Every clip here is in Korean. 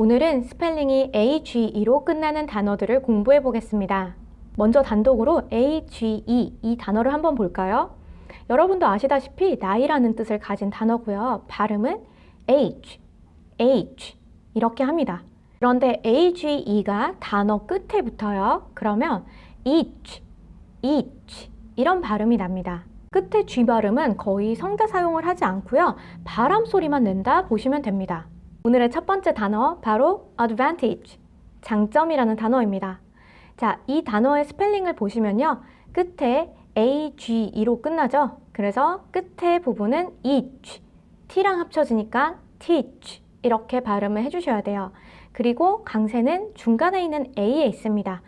오늘은 스펠링이 AGE로 끝나는 단어들을 공부해 보겠습니다. 먼저 단독으로 AGE 이 단어를 한번 볼까요? 여러분도 아시다시피 나이라는 뜻을 가진 단어고요. 발음은 H, H 이렇게 합니다. 그런데 AGE가 단어 끝에 붙어요. 그러면 each, each 이런 발음이 납니다. 끝에 G 발음은 거의 성대 사용을 하지 않고요. 바람 소리만 낸다 보시면 됩니다. 오늘의 첫 번째 단어 바로 advantage, 장점이라는 단어입니다. 자, 이 단어의 스펠링을 보시면요. 끝에 AGE로 끝나죠. 그래서 끝에 부분은 each, T랑 합쳐지니까 teach 이렇게 발음을 해주셔야 돼요. 그리고 강세는 중간에 있는 A에 있습니다.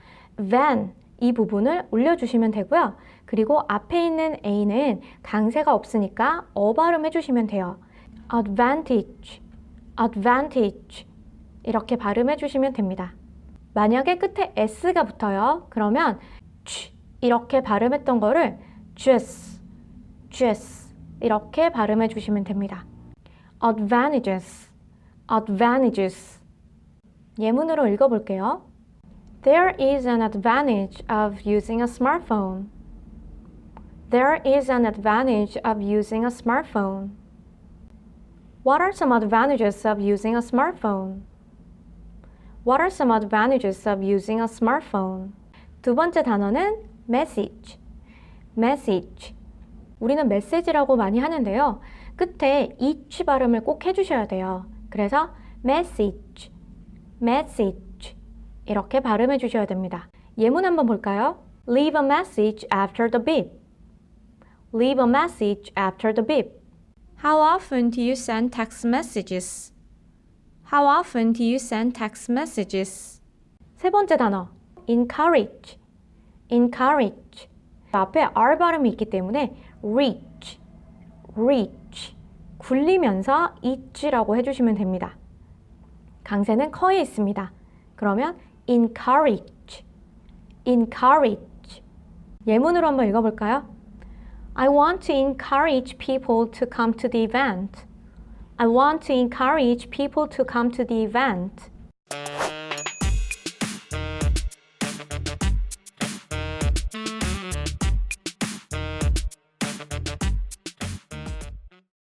van 이 부분을 올려주시면 되고요. 그리고 앞에 있는 A는 강세가 없으니까 어 발음 해주시면 돼요. advantage, advantage 이렇게 발음해 주시면 됩니다. 만약에 끝에 S가 붙어요. 그러면 G 이렇게 발음했던 거를 juice, juice 이렇게 발음해 주시면 됩니다. advantages, advantages 예문으로 읽어 볼게요. There is an advantage of using a smartphone. There is an advantage of using a smartphone. What are some advantages of using a smartphone? What are some advantages of using a smartphone? 두 번째 단어는 message. message. 우리는 메시지라고 많이 하는데요. 끝에 each 발음을 꼭 해주셔야 돼요. 그래서 message, message 이렇게 발음해 주셔야 됩니다. 예문 한번 볼까요? Leave a message after the beep. Leave a message after the beep. How often do you send text messages? How often do you send text messages? 세 번째 단어 encourage. encourage. 앞에 R 발음이 있기 때문에 reach. reach. 굴리면서 it라고 해주시면 됩니다. 강세는 커에 있습니다. 그러면 encourage. encourage. 예문으로 한번 읽어볼까요? I want to encourage people to come to the event. I want to encourage people to come to the event.